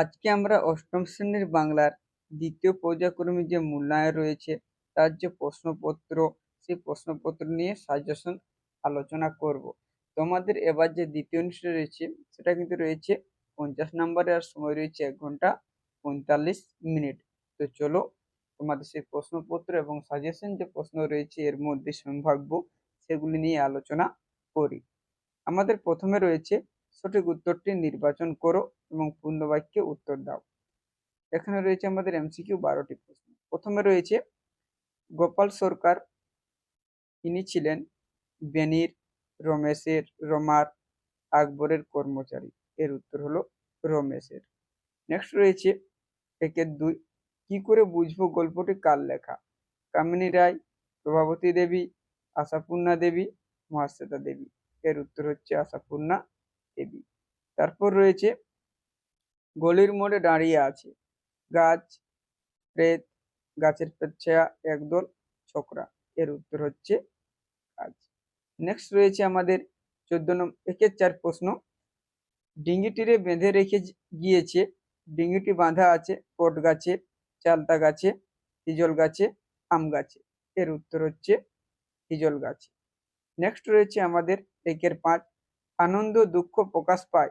আজকে আমরা অষ্টম শ্রেণির বাংলার দ্বিতীয় পর্যায়ক্রমে যে মূল্যায়ন রয়েছে, তার যে প্রশ্নপত্র, সেই প্রশ্নপত্র নিয়ে সাজেশন আলোচনা করব। তোমাদের এবার যে দ্বিতীয় অনুষ্ঠিত রয়েছে, সেটা কিন্তু রয়েছে পঞ্চাশ নম্বরে আর সময় রয়েছে এক ঘণ্টা পঁয়তাল্লিশ মিনিট। তো চলো তোমাদের সেই প্রশ্নপত্র এবং সাজেশন যে প্রশ্ন রয়েছে, এর মধ্যে সম্ভাব্য সেগুলি নিয়ে আলোচনা করি। আমাদের প্রথমে রয়েছে সঠিক উত্তরটি নির্বাচন করো এবং পূর্ণ বাক্যে উত্তর দাও। এখানে রয়েছে আমাদের এমসিকিউ বারোটি প্রশ্ন। প্রথমে রয়েছে, গোপাল সরকার, ইনি ছিলেন বেনির, রমেশের, রমার, আকবরের কর্মচারী। এর উত্তর হলো রমেশের। নেক্সট রয়েছে একের দুই, কি করে বুঝব গল্পটি কার লেখা? কামিনী রায়, প্রভাবতী দেবী, আশাপূর্ণা দেবী, মহাশ্বেতা দেবী। এর উত্তর হচ্ছে আশাপূর্ণা দেবী। তারপর রয়েছে, গলির মোড়ে দাঁড়িয়ে আছে, গাছ, প্রেত, গাছের পেছায়া একদল ছোকরা। এর উত্তর হচ্ছে গাছ। নেক্সট রয়েছে আমাদের চোদ্দ নম্বর একের চার প্রশ্ন। ডিঙ্গিটিরে বেঁধে রেখে গিয়েছে ডিঙ্গিটি বাঁধা আছে পট গাছে, চালতা গাছে, হিজল গাছে, আম গাছে। এর উত্তর হচ্ছে হিজল গাছে। নেক্সট রয়েছে আমাদের একের পাঁচ। আনন্দ, দুঃখ প্রকাশ পায়।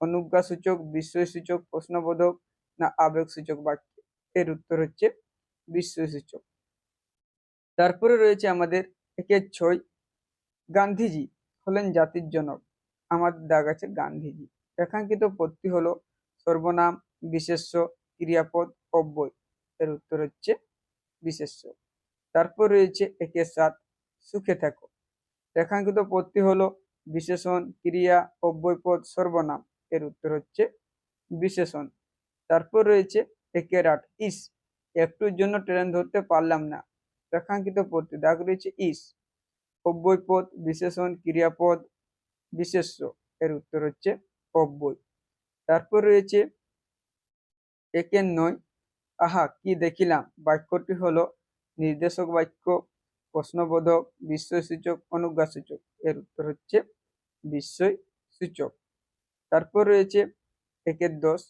অনুজ্ঞাসূচক, বিস্ময়সূচক, প্রশ্নবোধক না আবেগসূচক বাক্য? এর উত্তর হচ্ছে বিস্ময়সূচক। তারপরে রয়েছে আমাদের একের ছয়, গান্ধীজি হলেন জাতির জনক। আমাদের দাগ আছে গান্ধীজি। রেখাঙ্কিত পদটি হলো সর্বনাম, বিশেষ্য, ক্রিয়াপদ, অব্যয়। এর উত্তর হচ্ছে বিশেষ্য। তারপর রয়েছে একের সাত, সুখে থাকো। রেখাঙ্কিত পদটি হলো বিশেষণ ক্রিয়া, অব্যয়পদ, সর্বনাম। এর উত্তর হচ্ছে বিশেষণ তারপর রয়েছে একের আট ইস। একটুর জন্য ট্রেন ধরতে পারলাম না। রেখাঙ্কিত পদটি দাগ রয়েছে, ইস। অব্যয়পদ বিশেষণ ক্রিয়াপদ বিশেষ্য এর উত্তর হচ্ছে অব্যয়। তারপর রয়েছে একের নয়। আহা, কি দেখিলাম? বাক্যটি হলো নির্দেশক বাক্য, প্রশ্নবোধক, বিশ্বসূচক, অনুজ্ঞাসূচক। এর উত্তর হচ্ছে বিস্ময় সূচক। তারপর রয়েছে একের দশ।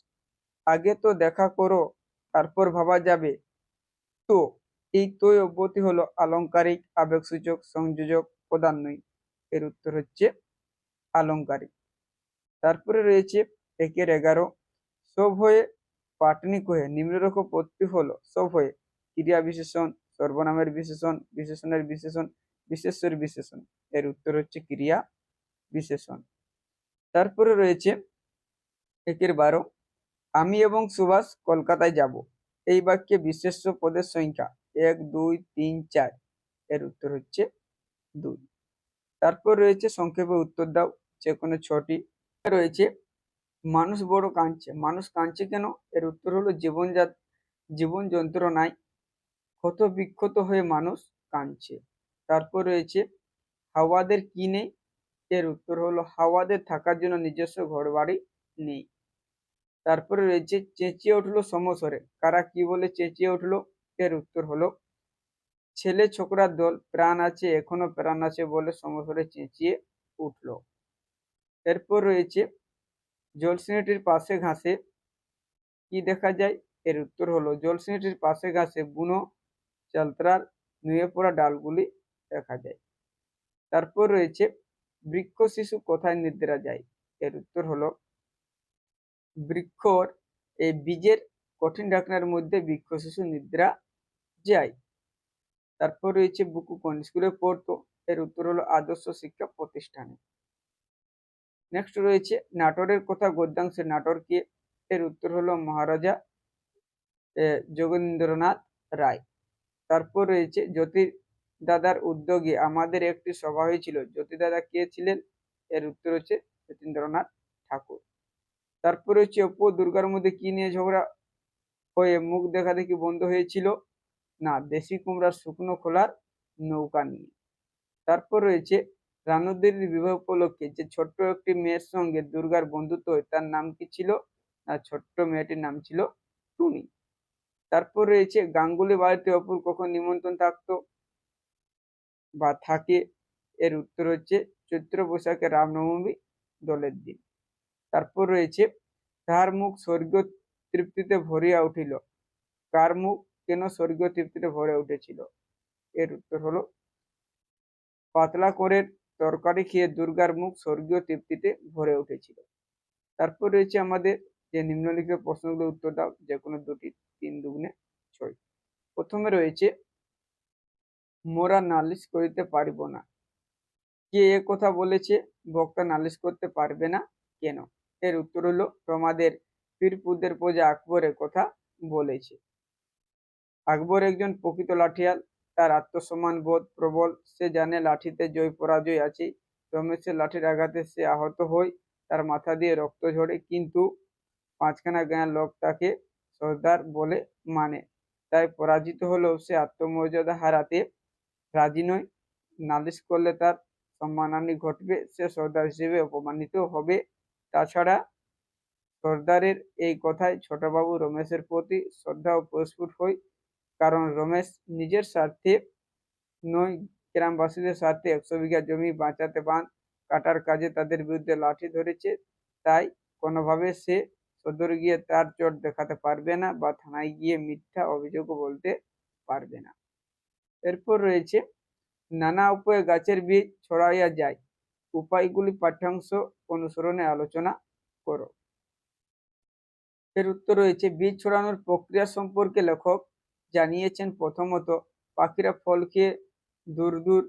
আগে তো দেখা করো, তারপর ভাবা যাবে। তো, এই তো অব্যতি হলো আলংকারিক, আবেগসূচক, সংযোজক প্রধান্বয়ী এর উত্তর হচ্ছে আলংকারিক। তারপরে রয়েছে একের এগারো। সব হয়ে পাটনি কহে নিম্নরকম পত্তি হলো সব হয়ে। ক্রিয়া বিশেষণ, সর্বনামের বিশেষণ, বিশেষণের বিশেষণ বিশেষের বিশেষণ। এর উত্তর হচ্ছে ক্রিয়া বিশেষণ তারপরে রয়েছে একের বারো। আমি এবং সুভাষ কলকাতায় যাব। এই বাক্যে বিশেষ্য পদের সংখ্যা এক, দুই, তিন, চার। এর উত্তর হচ্ছে দুই। তারপর রয়েছে সংক্ষেপে উত্তর দাও, যে কোনো ছটি। রয়েছে, মানুষ বড় কাঁদছে। মানুষ কাঁদছে কেন? এর উত্তর হলো জীবনজাত জীবন যন্ত্রণায় ক্ষত বিক্ষত হয়ে মানুষ কাঁদছে। তারপর রয়েছে, হাওয়াদের কি নেই? এর উত্তর হলো হাওয়াদের থাকার জন্য নিজস্ব ঘর বাড়ি নেই। তারপরে রয়েছে চেঁচিয়ে উঠল সমস্বরে। কারা কি বলে চেঁচিয়ে উঠল? এর উত্তর হলো, ছেলে ছোকরার দল, প্রাণ আছে, এখনও প্রাণ আছে বলে সমস্বরে চেঁচিয়ে উঠল। এরপর রয়েছে জলসিনীটির পাশে ঘাসে কি দেখা যায়? এর উত্তর হলো জলসিনীটির পাশে ঘাসে বুনো চালত্রার নুয়ে পড়া ডালগুলি দেখা যায়। তারপর রয়েছে বৃক্ষ শিশু কোথায় নিদ্রা যায়? এর উত্তর হলো, বৃক্ষর এই বীজের কঠিন ঢাকনার মধ্যে বৃক্ষ শিশু নিদ্রা যায়। তারপর রয়েছে বুকু কোন স্কুলে পড়তো। এর উত্তর হলো আদর্শ শিক্ষা প্রতিষ্ঠানে। নেক্সট রয়েছে নাটোরের কথা গদ্যাংশের নাটোর কে? এর উত্তর হলো মহারাজা যোগেন্দ্রনাথ রায়। তারপর রয়েছে জ্যোতির দাদার উদ্যোগে আমাদের একটি সভা হয়েছিল। জ্যোতি দাদা কে ছিলেন? এর উত্তর হচ্ছে যতীন্দ্রনাথ ঠাকুর। তারপরে হচ্ছে, অপু, দুর্গার মধ্যে কি নিয়ে ঝগড়া হয়ে মুখ দেখা দেখি বন্ধ হয়েছিল? না, দেশি কুমড়ার শুকনো খোলার নৌকা নিয়ে। তারপর রয়েছে রানুদ্দিনের বিবাহ উপলক্ষে যে ছোট্ট একটি মেয়ের সঙ্গে দুর্গার বন্ধুত্ব হয়, তার নাম কি ছিল? না, ছোট্ট মেয়েটির নাম ছিল টুনি। তারপর রয়েছে, গাঙ্গুলি বাড়িতে অপুর কখন নিমন্ত্রণ থাকতো? বা থাকে এর উত্তর হচ্ছে চৈত্র বৈশাখে রামনবমী দোলের দিন। তারপর রয়েছে তাহার মুখ স্বর্গীয় তৃপ্তিতে ভরিয়া উঠিল? কার মুখ কেন স্বর্গীয় তৃপ্তিতে ভরে উঠেছিল? এর উত্তর হলো, পাতলা করে তরকারি খেয়ে দুর্গার মুখ স্বর্গীয় তৃপ্তিতে ভরে উঠেছিল। তারপর রয়েছে আমাদের যে নিম্নলিখিত প্রশ্নগুলো উত্তর দাও যে কোনো দুটি, তিন দুগুণে ছয়। প্রথমে রয়েছে মোরা নালিশ করিতে পারিব না। কে এ কথা বলেছে বক্তা নালিশ করতে পারবে না কেন? এর উত্তর হলো তোমাদের পীরপুদের প্রজা আকবরের কথা বলেছে। আকবর একজন প্রকৃত লাঠিয়াল, তার আত্মসম্মান বোধ প্রবল, সে জানে লাঠিতে জয় পরাজয় আছে রমেশের লাঠির আঘাতে সে আহত হয়, তার মাথা দিয়ে রক্ত ঝরে, কিন্তু পাঁচখানা গাঁয়ের লোক তাকে সর্দার বলে মানে। তাই পরাজিত হলেও সে আত্মমর্যাদা হারাতে রাজি নয়। নালিশ করলে তার সম্মানহানি ঘটবে, সে সর্দার হিসেবে অপমানিত হবে। তাছাড়া সর্দারের এই কথায় ছোটবাবু রমেশের প্রতি শ্রদ্ধা ও প্রস্ফুট হই কারণ রমেশ নিজের স্বার্থে নয়, গ্রামবাসীদের স্বার্থে একশো বিঘা জমি বাঁচাতে বাঁধ কাটার কাজে তাদের বিরুদ্ধে লাঠি ধরেছে, তাই কোনোভাবে সে সদর গিয়ে তার চোট দেখাতে পারবে না বা থানায় গিয়ে মিথ্যা অভিযোগও বলতে পারবে না। এরপর রয়েছে, নানা উপায়ে গাছের বীজ ছড়াইয়া যায়। উপায়গুলি পাঠ্যাংশ অনুসরণে আলোচনা করো। এর উত্তর রয়েছে, বীজ ছড়ানোর প্রক্রিয়া সম্পর্কে লেখক জানিয়েছেন, প্রথমত, পাখিরা ফল খেয়ে দূর দূর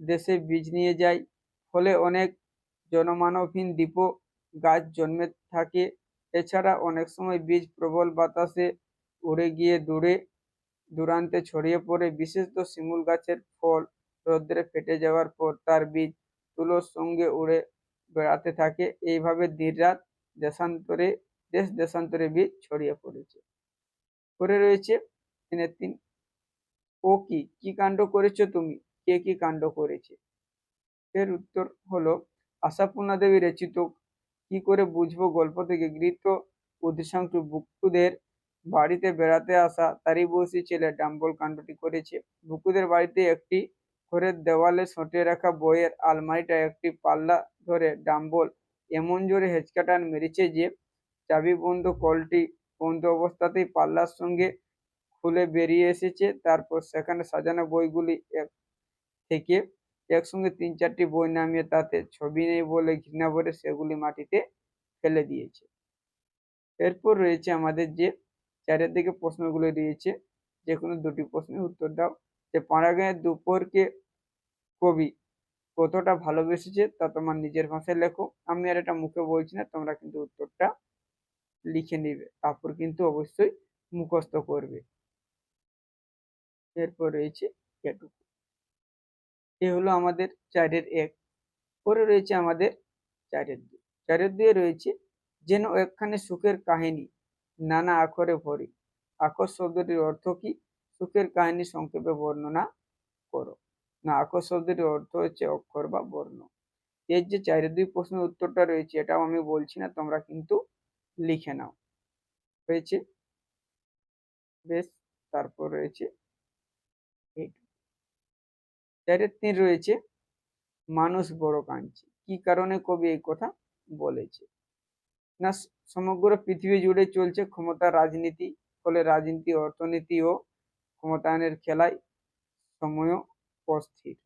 দেশে বীজ নিয়ে যায়। ফলে অনেক জনমানবহীন দ্বীপ গাছ জন্মে থাকে। এছাড়া অনেক সময় বীজ প্রবল বাতাসে উড়ে গিয়ে দূরে দূরান্তে ছড়িয়ে পড়ে বিশেষত শিমুল গাছের ফল রৌদ্রে ফেটে যাওয়ার পর তার বীজ তুলোর সঙ্গে উড়ে বেড়াতে থাকে। এইভাবে দিনরাত দেশান্তরে, দেশ দেশান্তরে বীজ ছড়িয়ে পড়েছে। পরে রয়েছে তিনের তিন ও কি কি কাণ্ড করেছ তুমি? কে কি কাণ্ড করেছে? এর উত্তর হলো, আশাপূর্ণা দেবী রচিত, কি করে বুঝব গল্প থেকে? গৃহীত অধিকাংশ বুকুদের বাড়িতে বেড়াতে আসা তারই বয়সী ছেলে ডাম্বল কাণ্ডটি করেছে। বুকুদের বাড়িতে একটি ঘরের দেওয়ালে সঁটে রাখা বইয়ের আলমারিটা একটি পাল্লা ধরে ডাম্বল এমন জোরে হেঁচকাটান মেরেছে যে চাবি বন্ধ, কলটি বন্ধ অবস্থাতেই পাল্লার সঙ্গে খুলে বেরিয়ে এসেছে। তারপর সেখানে সাজানো বইগুলি এক থেকে একসঙ্গে তিন চারটি বই নামিয়ে তাতে ছবি নেই বলে ঘৃণা ভরে সেগুলি মাটিতে ফেলে দিয়েছে। এরপর রয়েছে আমাদের যে চারিদিকে প্রশ্নগুলো দিয়েছে। যে কোনো দুটি প্রশ্নের উত্তর দাও। যে পাড়াগাঁয়ের দুপুরকে কবি কতটা ভালোবেসেছে তা তোমার নিজের ভাষায় লেখো। আমি আর এটা মুখে বলছি না, তোমরা কিন্তু উত্তরটা লিখে নিবে। তারপর কিন্তু অবশ্যই মুখস্থ করবে। এরপর রয়েছে এটুকু এ হলো আমাদের চারের এক। পরে রয়েছে আমাদের চারের দুই। চারের দুয়ে রয়েছে, যেন একখানে সুখের কাহিনী। নানা আখরে ভরি। আখর শব্দটির অর্থ কি? সুখের কাহিনী সংক্ষেপে বর্ণনা করো। না, আখর শব্দটির অর্থ হচ্ছে অক্ষর বা বর্ণ। এর যে চারের দুই প্রশ্নের উত্তরটা রয়েছে, এটাও আমি বলছি না, তোমরা কিন্তু লিখে নাও। হয়েছে? বেশ, তারপর রয়েছে চারের তিন রয়েছে, মানুষ বড় কাঞ্চি কি কারণে কবি এই কথা বলেছে? না সমগ্র পৃথিবী জুড়ে চলছে ক্ষমতা রাজনীতি, ফলে রাজনীতি, অর্থনীতি ও ক্ষমতায়নের খেলায় সময় অস্থির।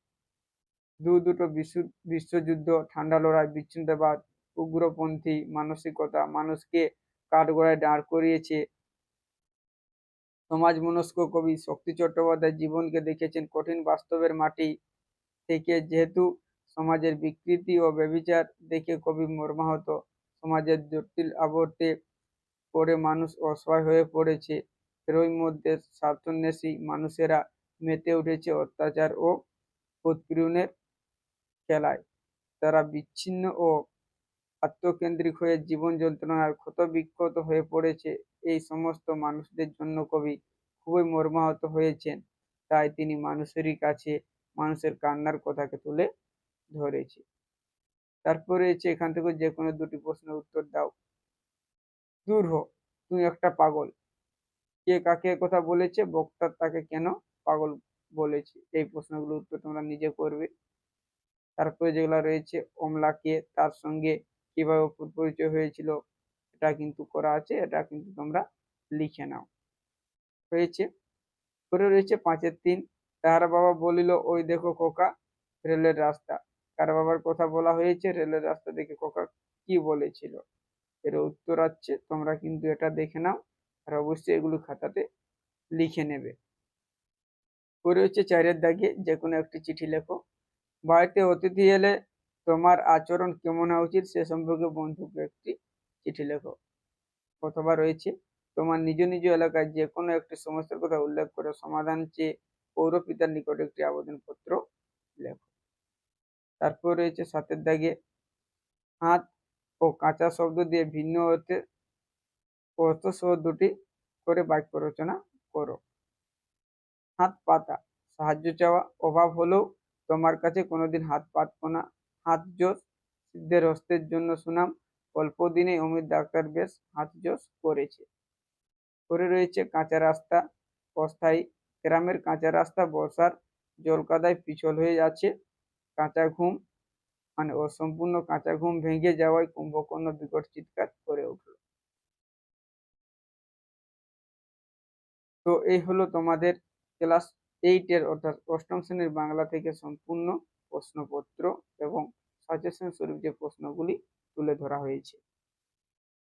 দু দুটো বিশ্ব, বিশ্বযুদ্ধ, ঠান্ডা লড়াই, বিচ্ছিন্নতাবাদ, উগ্রপন্থী, মানসিকতা, মানুষকে কাঠগড়ায় দাঁড় করিয়েছে। সমাজ মনস্ক কবি শক্তি চট্টোপাধ্যায় জীবনকে দেখেছেন কঠিন বাস্তবের মাটি থেকে, যেহেতু সমাজের বিকৃতি ও ব্যবিচার দেখে কবি মর্মাহত। সমাজের জটিল আবর্তে পড়ে মানুষ অসহায় হয়ে পড়েছে। এরই মধ্যে স্বার্থন্বেষী মানুষেরা মেতে উঠেছে অত্যাচার ও উৎপীড়নের খেলায়। তারা বিচ্ছিন্ন ও আত্মকেন্দ্রিক হয়ে জীবন যন্ত্রণার ক্ষত বিক্ষত হয়ে পড়েছে। এই সমস্ত মানুষদের জন্য কবি খুবই মর্মাহত হয়েছেন। তাই তিনি মানুষেরই কাছে মানুষের কান্নার কথাকে তুলে ধরেছে। তারপরে রয়েছে এখান থেকে যে কোনো দুটি প্রশ্নের উত্তর দাও। দূর হ, তুই একটা পাগল। কে কাকে কথা বলেছে বক্তার তাকে কেন পাগল বলেছে? এই প্রশ্নগুলোর উত্তর তোমরা নিজে করবে। তারপরে যেগুলো রয়েছে অমলাকে তার সঙ্গে কীভাবে পরিচয় হয়েছিল, এটা কিন্তু করা আছে, এটা কিন্তু তোমরা লিখে নাও। হয়েছে। পরে রয়েছে পাঁচের তিন। তাহার বাবা বলিল, ওই দেখো খোকা, রেলের রাস্তা। কার বাবার কথা বলা হয়েছে? রেলের রাস্তা দেখে খোকা কি বলেছিল? এর উত্তর আছে, তোমরা কিন্তু এটা দেখে নাও আর অবশ্যই এগুলো খাতাতে লিখে নেবে। পরে হচ্ছে চারের দাগে যে কোনো একটি চিঠি লেখো। বাড়িতে অতিথি এলে তোমার আচরণ কেমন হওয়া উচিত সে সম্পর্কে বন্ধুকে একটি চিঠি লেখো। অথবা রয়েছে, তোমার নিজ নিজ এলাকায় যে কোনো একটি সমস্যার কথা উল্লেখ করে সমাধান চেয়ে পৌর পিতার নিকট একটি আবেদনপত্র লেখো। তারপর রয়েছে সাতের দাগে হাত ও কাঁচা শব্দ দিয়ে ভিন্ন অর্থে অর্থ সহ দুটি করে বাক্য রচনা করো। হাত পাতা, সাহায্য চাওয়া, অভাব হলেও তোমার কাছে কোনোদিন হাত পাতব না। হাত জোস, সিদ্ধের হস্তের জন্য সুনাম, অল্প দিনে অমিত ডাক্তার বেশ হাত জোস করেছে। পরে রয়েছে কাঁচা রাস্তা, অস্থায়ী। গ্রামের কাঁচা রাস্তা বর্ষার জলকাদায় পিছল হয়ে যাচ্ছে। কাঁচা ঘুম মানে অসম্পূর্ণ কাঁচা ঘুম ভেঙে যাওয়ায় কুম্ভকর্ণ বিকট চিৎকার করে উঠল। তো এই হলো তোমাদের ক্লাস এইটের অর্থাৎ অষ্টম শ্রেণির বাংলা থেকে সম্পূর্ণ প্রশ্নপত্র এবং সাজেশন স্বরূপ যে প্রশ্নগুলি তুলে ধরা হয়েছে।